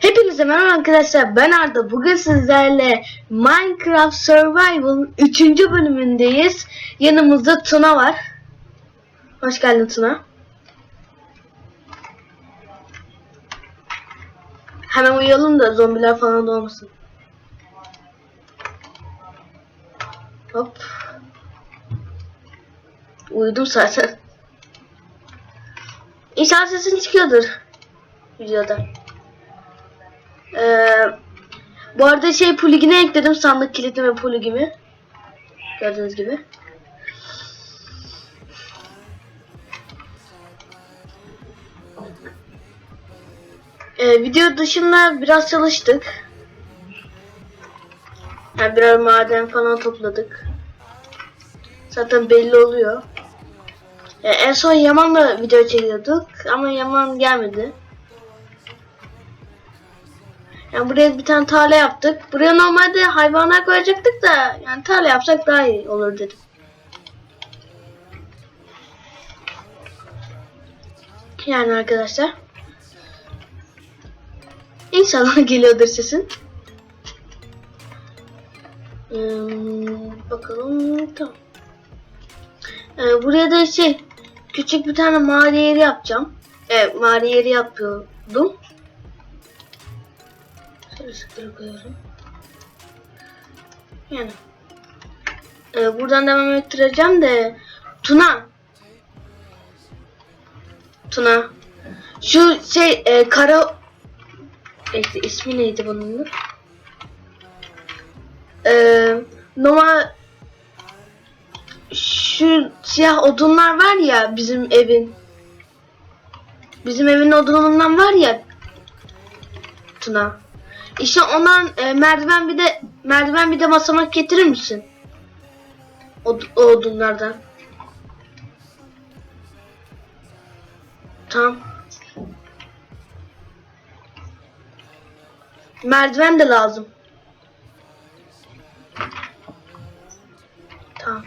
Hepinize merhaba arkadaşlar. Ben Arda. Bugün sizlerle Minecraft Survival 3. bölümündeyiz. Yanımızda Tuna var. Hoş geldin Tuna. Hemen uyuyalım da zombiler falan da olmasın Hop Uyudum zaten İnşallah sesin çıkıyordur Videoda ee, bu arada şey plugin'e ekledim sandık kilitleme plugin'i. Gördüğünüz gibi. Ee, video dışında biraz çalıştık. Yani birer maden falan topladık. Zaten belli oluyor. Ee, en son Yaman'la video çekiyorduk ama Yaman gelmedi. Yani buraya bir tane tarla yaptık. Buraya normalde hayvanlar koyacaktık da yani tarla yapsak daha iyi olur dedim. Yani arkadaşlar. İnşallah geliyordur sesin. Hmm, bakalım tamam. Ee, buraya da şey küçük bir tane mağara yeri yapacağım. Evet mağara yeri yapıyordum. Şöyle ışıkları koyuyorum. Yani. Ee, buradan devam ettireceğim de Tuna. Tuna. Şu şey e, kara Bekle, ismi neydi bunun? Ee, normal şu siyah odunlar var ya bizim evin. Bizim evin odunundan var ya Tuna. İşte ondan e, merdiven bir de merdiven bir de basamak getirir misin? O, o odunlardan. Tamam. Merdiven de lazım. Tamam.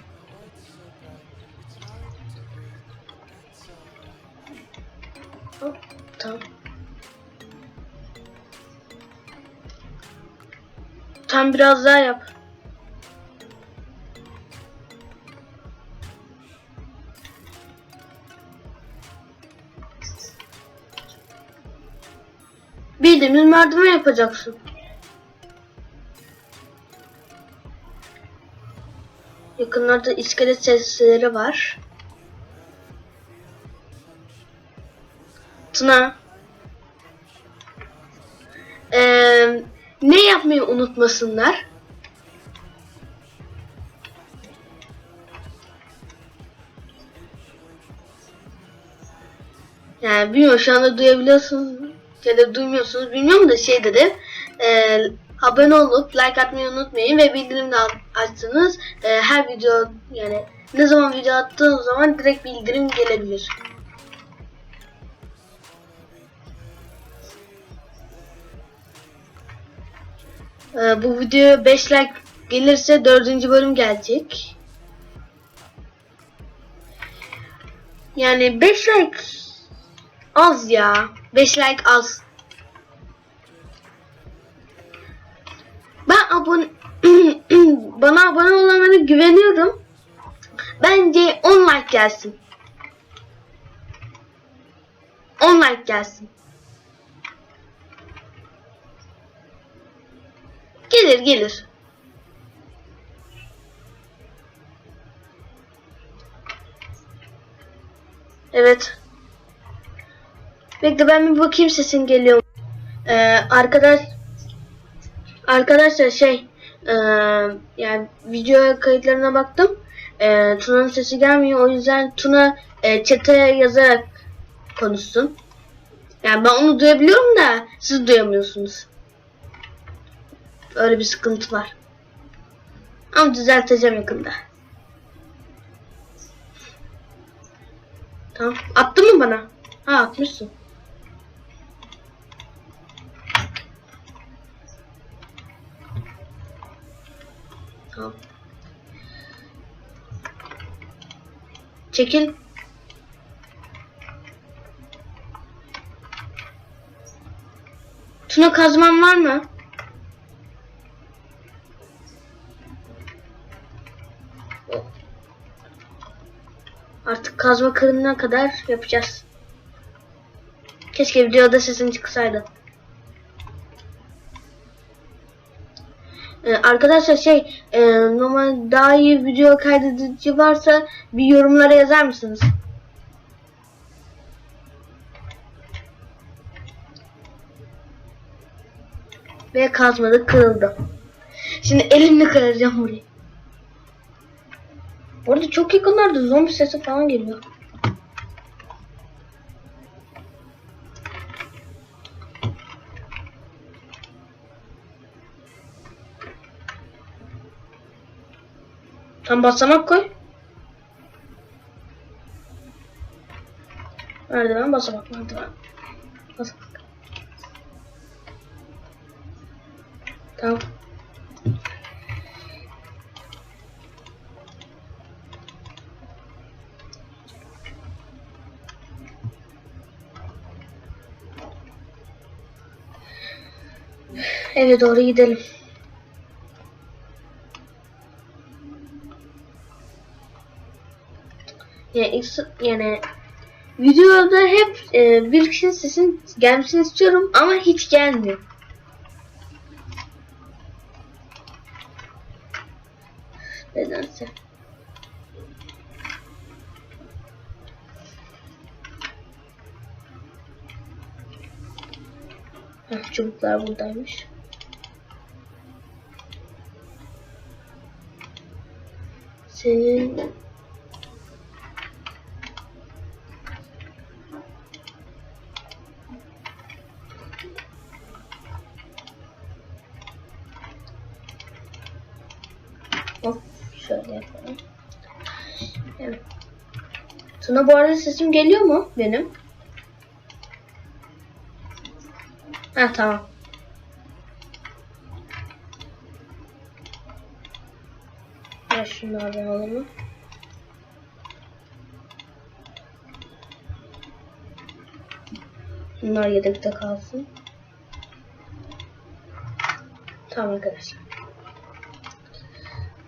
Tamam. Tam biraz daha yap. Bildiğimiz merdiven yapacaksın. Yakınlarda iskelet sesleri var. Tuna. Eee ne yapmayı unutmasınlar? Yani bilmiyorum şu anda duyabiliyorsunuz ya da duymuyorsunuz bilmiyorum da şey dedim. E, abone olup like atmayı unutmayın ve bildirim de açtınız. E, her video yani ne zaman video attığım zaman direkt bildirim gelebilir. Ee, bu video 5 like gelirse 4. bölüm gelecek. Yani 5 like az ya. 5 like az. Ben abone bana abone olanlara güveniyorum. Bence 10 like gelsin. 10 like gelsin. Gelir gelir. Evet. Bekle ben bir bakayım sesin geliyor. Ee, arkadaş arkadaşlar şey ee, yani video kayıtlarına baktım. Ee, Tuna'nın sesi gelmiyor. O yüzden Tuna e, chat'e yazarak konuşsun. Yani ben onu duyabiliyorum da siz duyamıyorsunuz. Öyle bir sıkıntı var. Ama düzelteceğim yakında. Tamam. Attın mı bana? Ha atmışsın. Tamam. Çekil. Tuna kazman var mı? Kazma kırılana kadar yapacağız. Keşke videoda sesim çıksaydı. Ee, arkadaşlar şey e, normal daha iyi video kaydedici varsa bir yorumlara yazar mısınız? Ve kazmadı kırıldı. Şimdi elimle kıracağım burayı. Bu arada çok yakınlarda zombi sesi falan geliyor. Tam basamak koy. Merdiven basamak merdiven. Basamak. Tamam. Eve doğru gidelim. Yani, yani videoda hep e, bir kişinin sesin gelmesini istiyorum ama hiç gelmiyor. Nedense. Heh, çubuklar buradaymış. Senin Hop şöyle yapalım. Evet. Tuna bu arada sesim geliyor mu benim? Ha tamam. Ya şunlardan alalım. Bunlar yedekte kalsın. Tamam arkadaşlar.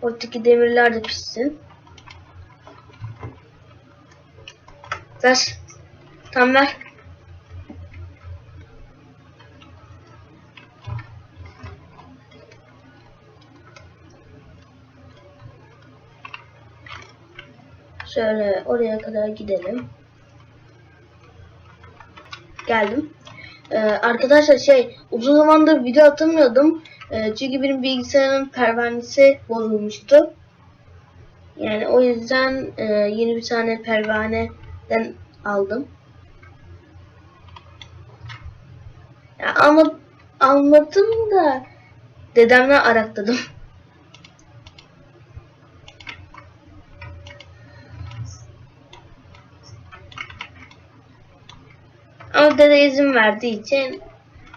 Oradaki demirler de pişsin. Ver. Tam ver. Şöyle oraya kadar gidelim. Geldim. Ee, arkadaşlar şey uzun zamandır video atamıyordum. Ee, çünkü benim bilgisayarın pervanesi bozulmuştu. Yani o yüzden e, yeni bir tane pervaneden aldım. Ya ama almadım da dedemle arakladım. Ama dede izin verdiği için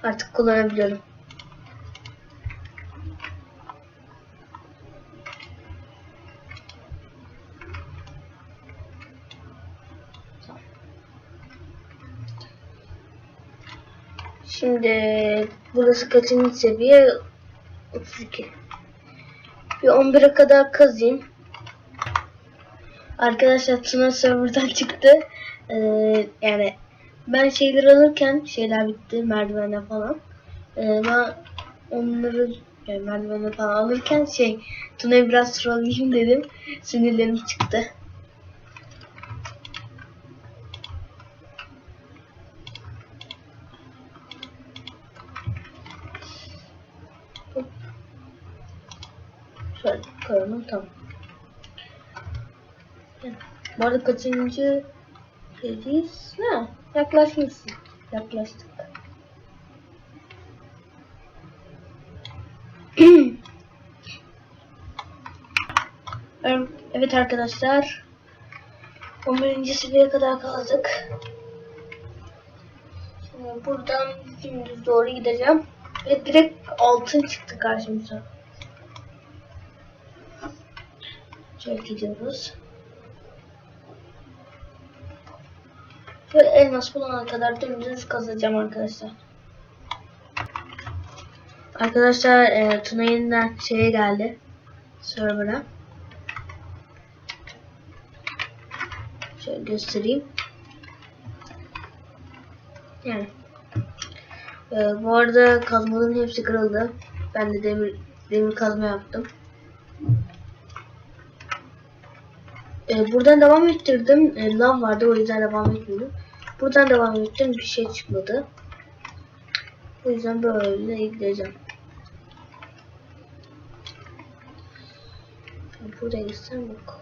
artık kullanabiliyorum. Şimdi burası kaçıncı seviye? 32. Bir 11'e kadar kazayım. Arkadaşlar Tuna serverdan çıktı. Ee, yani ben şeyler alırken şeyler bitti merdivene falan. Ee, ben onları yani merdivene falan alırken şey Tuna'yı biraz trollayayım dedim. Sinirlerim çıktı. Şöyle koyalım tamam. Bu arada kaçıncı Seriyiz. Ha, yaklaşmışsın. Yaklaştık. evet arkadaşlar. 11. seviyeye kadar kaldık. Şimdi buradan dümdüz doğru gideceğim. Ve direkt altın çıktı karşımıza. Şöyle Ve elmas bulana kadar dümdüz kazacağım arkadaşlar. Arkadaşlar e, Tuna yeniden şeye geldi. Server'a. Şöyle göstereyim. Yani. E, bu arada kazmaların hepsi kırıldı. Ben de demir demir kazma yaptım. E, buradan devam ettirdim. E, lav vardı o yüzden devam etmedim. Buradan devam ettim bir şey çıkmadı. O yüzden böyle gideceğim. Buraya gitsem yok.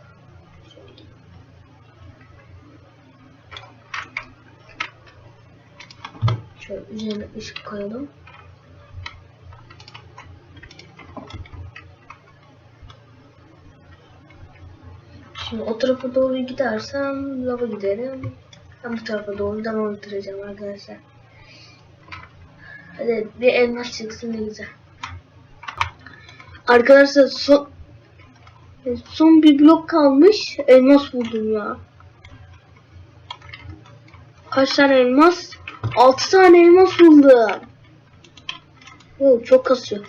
Şöyle üzerine ışık koyalım. Şimdi o tarafa doğru gidersem lava giderim. Ben bu tarafa doğru devam ettireceğim arkadaşlar. Hadi bir elmas çıksın ne güzel. Arkadaşlar son son bir blok kalmış. Elmas buldum ya. Kaç tane elmas? 6 tane elmas buldum. Oo, çok kasıyor.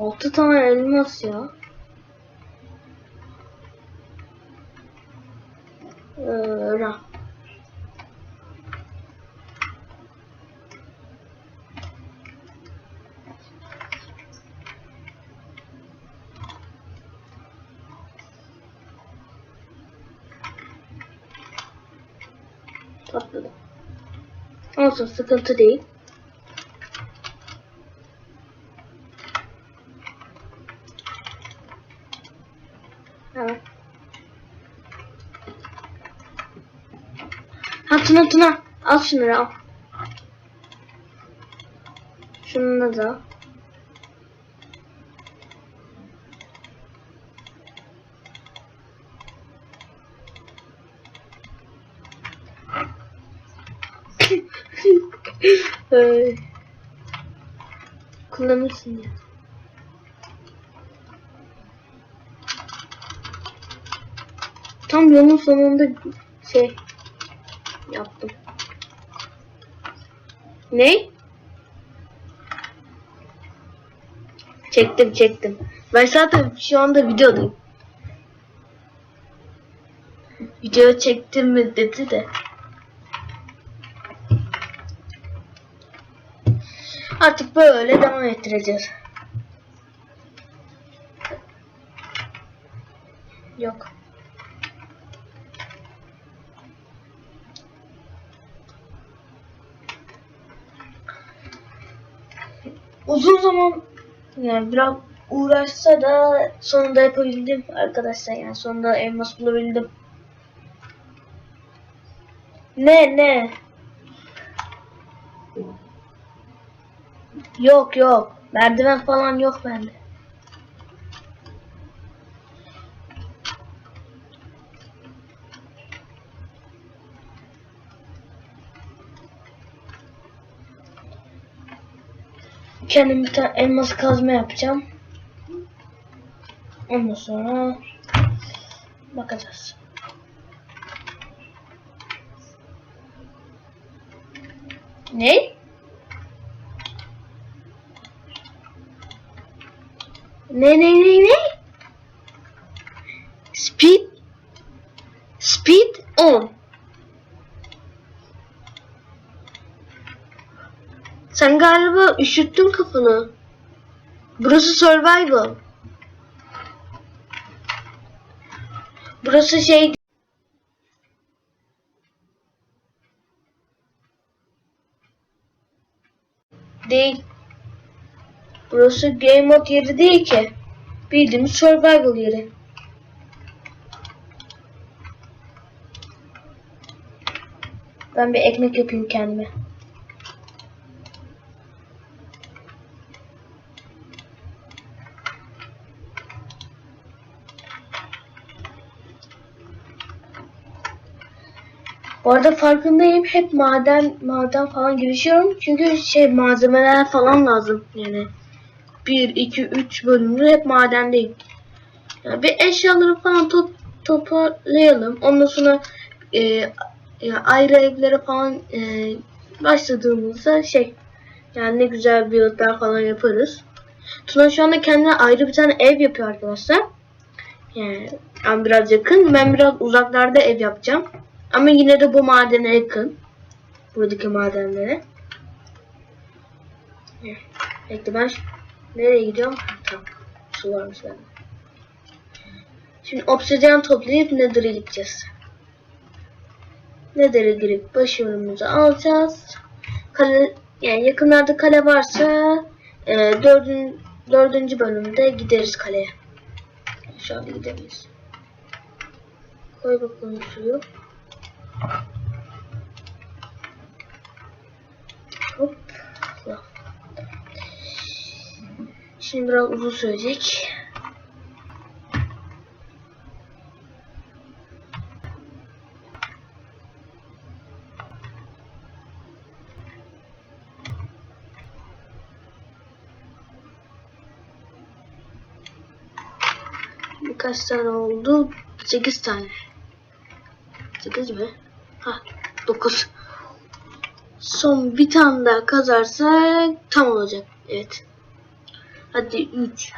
Altı tane elmas ya. Öyle. Patladı. Olsun sıkıntı değil. Evet. Ha Tuna Tuna al şunları al. Şunu da al. Kullanırsın ya. Tam yolun sonunda şey yaptım. Ne? Çektim çektim. Ben zaten şu anda videodayım. Video çektim mi dedi de. Artık böyle devam ettireceğiz. Yok. Uzun zaman yani biraz uğraşsa da sonunda yapabildim arkadaşlar yani sonunda elmas bulabildim. Ne ne? Yok yok. Merdiven falan yok bende. Kendim bir tane elmas kazma yapacağım. Ondan sonra bakacağız. Ne? Ne ne ne ne? Speed Speed on. Sen galiba üşüttün kafanı. Burası survival. Burası şey değil. Burası game mode yeri değil ki. Bildiğimiz survival yeri. Ben bir ekmek yapayım kendime. Bu arada farkındayım. Hep maden maden falan girişiyorum. Çünkü şey malzemeler falan lazım yani. 1, 2, 3 bölümde hep madendeyim. Yani bir eşyaları falan top, toparlayalım. Ondan sonra e, ya ayrı evlere falan e, başladığımızda şey yani ne güzel build'ler falan yaparız. Tuna şu anda kendine ayrı bir tane ev yapıyor arkadaşlar. Yani ben biraz yakın. Ben biraz uzaklarda ev yapacağım. Ama yine de bu madene yakın. Buradaki madenlere. Bekle ben nereye gidiyorum? Tamam. Su varmış bende. Şimdi obsidyen toplayıp Nether'a gideceğiz. Nether'a girip başarımızı alacağız. Kale, yani yakınlarda kale varsa e, dördün, dördüncü bölümde gideriz kaleye. Şu anda gidemeyiz. Koy bakalım suyu. Hop. Şimdi biraz uzun sürecek. Birkaç tane oldu. 8 tane. 8 mi? Ha 9. Son bir tane daha kazarsak tam olacak. Evet. Hadi 3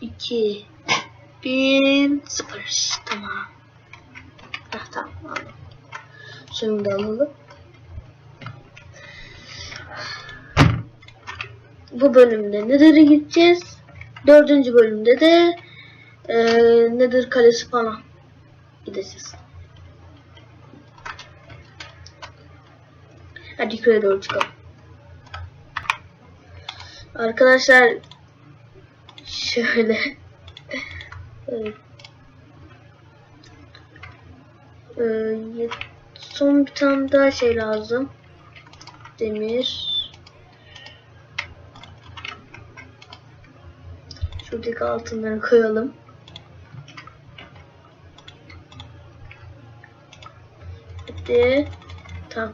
2 1 0 Tamam. Heh, tamam aldım. Şunu da alalım. Bu bölümde Nether'a gideceğiz. Dördüncü bölümde de e, Nether Kalesi falan gideceğiz. Hadi yukarı doğru çıkalım. Arkadaşlar şöyle evet. Ee, son bir tane daha şey lazım. Demir. Şuradaki altınları koyalım. Hadi. Tamam.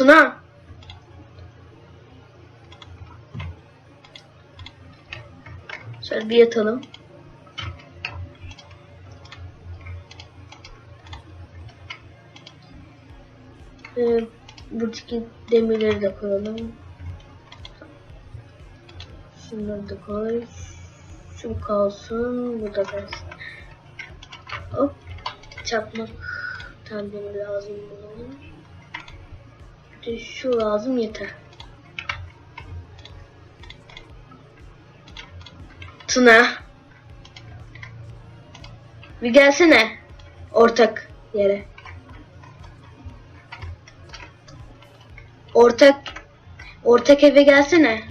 Tuna. Şöyle bir yatalım. Ee, buradaki demirleri de koyalım. Şunları da koy. Şu kalsın. Bu da kalsın. Hop. Çakmak tandemi lazım bulalım. Şu lazım yeter. Tuna. Bir gelsene. Ortak yere. Ortak ortak eve gelsene.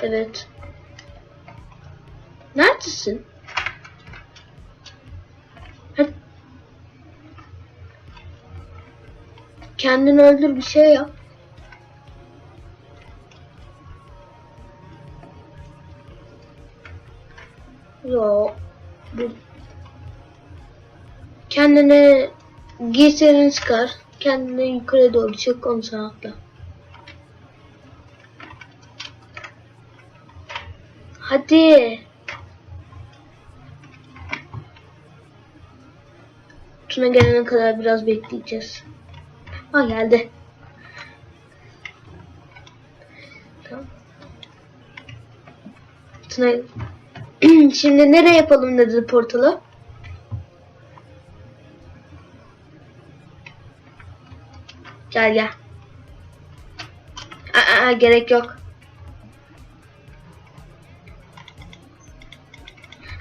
Evet. Neredesin? Kendini öldür bir şey yap. Yo. Bu. Kendine giysilerini çıkar. Kendine yukarı doğru çık onu sana atla. Hadi. Tuna gelene kadar biraz bekleyeceğiz. Ha geldi. Tamam. Şimdi nereye yapalım dedi portalı? Gel gel. Aa, aa, gerek yok.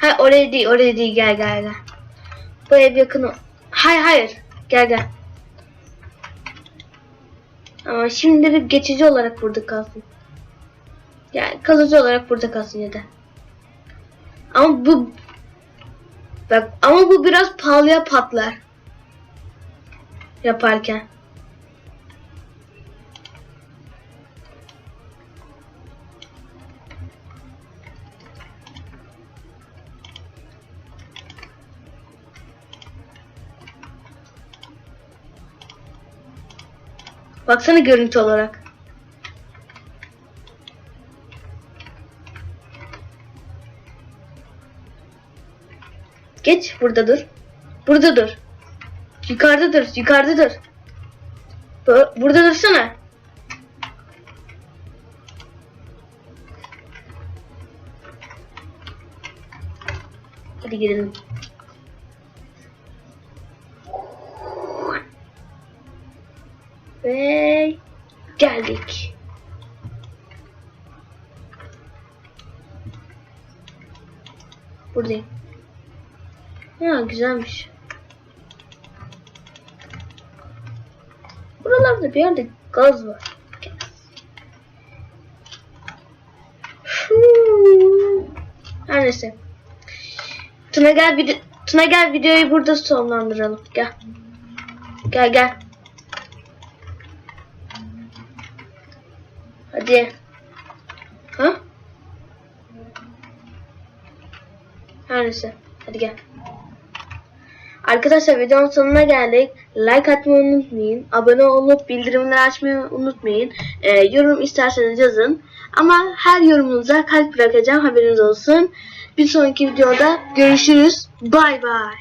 Hayır oraya değil oraya değil gel gel gel. Bu ev yakın. Hayır hayır gel gel. Ama şimdilik geçici olarak burada kalsın. Yani kalıcı olarak burada kalsın ya da. Ama bu bak ama bu biraz pahalıya patlar. Yaparken. Baksana görüntü olarak. Geç burada dur. Burada dur. Yukarıda dur. Burada dursana. Hadi gidelim. Geldik. Buradayım. Ya güzelmiş. Buralarda bir yerde gaz var. Her neyse. Tuna gel Tuna gel videoyu burada sonlandıralım. Gel. Gel gel. Hadi. Ha? Her neyse. Hadi gel. Arkadaşlar videonun sonuna geldik. Like atmayı unutmayın. Abone olup bildirimleri açmayı unutmayın. Ee, yorum isterseniz yazın. Ama her yorumunuza kalp bırakacağım haberiniz olsun. Bir sonraki videoda görüşürüz. Bay bay.